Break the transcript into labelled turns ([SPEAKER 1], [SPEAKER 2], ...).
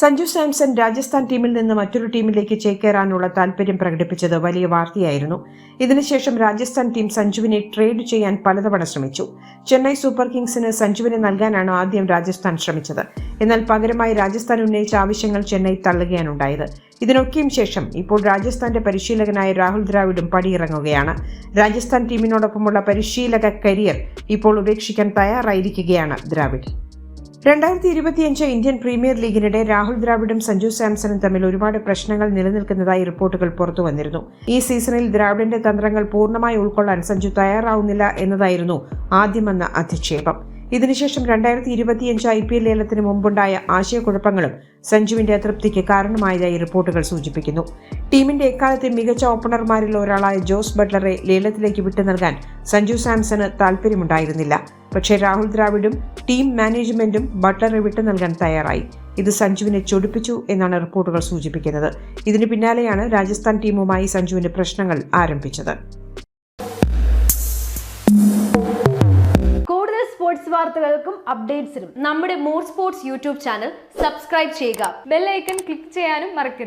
[SPEAKER 1] സഞ്ജു സാംസൺ രാജസ്ഥാൻ ടീമിൽ നിന്ന് മറ്റൊരു ടീമിലേക്ക് ചേക്കേറാനുള്ള താൽപര്യം പ്രകടിപ്പിച്ചത് വലിയ വാർത്തയായിരുന്നു. ഇതിനുശേഷം രാജസ്ഥാൻ ടീം സഞ്ജുവിനെ ട്രേഡ് ചെയ്യാൻ പലതവണ ശ്രമിച്ചു. ചെന്നൈ സൂപ്പർ കിങ്സിന് സഞ്ജുവിനെ നൽകാനാണ് ആദ്യം രാജസ്ഥാൻ ശ്രമിച്ചത്. എന്നാൽ പകരമായി രാജസ്ഥാൻ ഉന്നയിച്ച ആവശ്യങ്ങൾ ചെന്നൈ തള്ളുകയാണുണ്ടായത്. ഇതിനൊക്കെയും ശേഷം ഇപ്പോൾ രാജസ്ഥാന്റെ പരിശീലകനായ രാഹുൽ ദ്രാവിഡും പടിയിറങ്ങുകയാണ്. രാജസ്ഥാൻ ടീമിനോടൊപ്പമുള്ള പരിശീലക കരിയർ ഇപ്പോൾ ഉപേക്ഷിക്കാൻ തയ്യാറായിരിക്കുകയാണ് ദ്രാവിഡ്. രണ്ടായിരത്തി ഇരുപത്തിയഞ്ച് ഇന്ത്യൻ പ്രീമിയർ ലീഗിനിടെ രാഹുൽ ദ്രാവിഡും സഞ്ജു സാംസണും തമ്മിൽ ഒരുപാട് പ്രശ്നങ്ങൾ നിലനിൽക്കുന്നതായി റിപ്പോർട്ടുകൾ പുറത്തു വന്നിരുന്നു. ഈ സീസണിൽ ദ്രാവിഡിന്റെ തന്ത്രങ്ങൾ പൂർണമായി ഉൾക്കൊള്ളാൻ സഞ്ജു തയ്യാറാവുന്നില്ല എന്നതായിരുന്നു ആദ്യമെന്ന അധിക്ഷേപം. ഇതിനുശേഷം രണ്ടായിരത്തി ഇരുപത്തിയഞ്ച് ഐ പി എൽ ലേലത്തിന് മുമ്പുണ്ടായ ആശയക്കുഴപ്പങ്ങളും സഞ്ജുവിന്റെ അതൃപ്തിക്ക് കാരണമായതായി റിപ്പോർട്ടുകൾ സൂചിപ്പിക്കുന്നു. ടീമിന്റെ എക്കാലത്തെ മികച്ച ഓപ്പണർമാരിൽ ഒരാളായ ജോസ് ബട്ട്ലറെ ലേലത്തിലേക്ക് വിട്ടു നൽകാൻ സഞ്ജു സാംസന് താൽപര്യമുണ്ടായിരുന്നില്ല. പക്ഷേ രാഹുൽ ദ്രാവിഡും ടീം മാനേജ്മെന്റും ബട്ട്ലറെ വിട്ടു നൽകാൻ തയ്യാറായി. ഇത് സഞ്ജുവിനെ ചൊടിപ്പിച്ചു എന്നാണ് റിപ്പോർട്ടുകൾ സൂചിപ്പിക്കുന്നത്. ഇതിന് പിന്നാലെയാണ് രാജസ്ഥാൻ ടീമുമായി സഞ്ജുവിന്റെ പ്രശ്നങ്ങൾ ആരംഭിച്ചത്.
[SPEAKER 2] കൂടുതൽ സ്പോർട്സ് വാർത്തകൾക്കും അപ്ഡേറ്റ്സിനും
[SPEAKER 3] നമ്മുടെ more sports YouTube channel subscribe ചെയ്യുക.
[SPEAKER 4] ബെല്ലൈക്കൺ ക്ലിക്ക് ചെയ്യാനും മറക്കരുത്.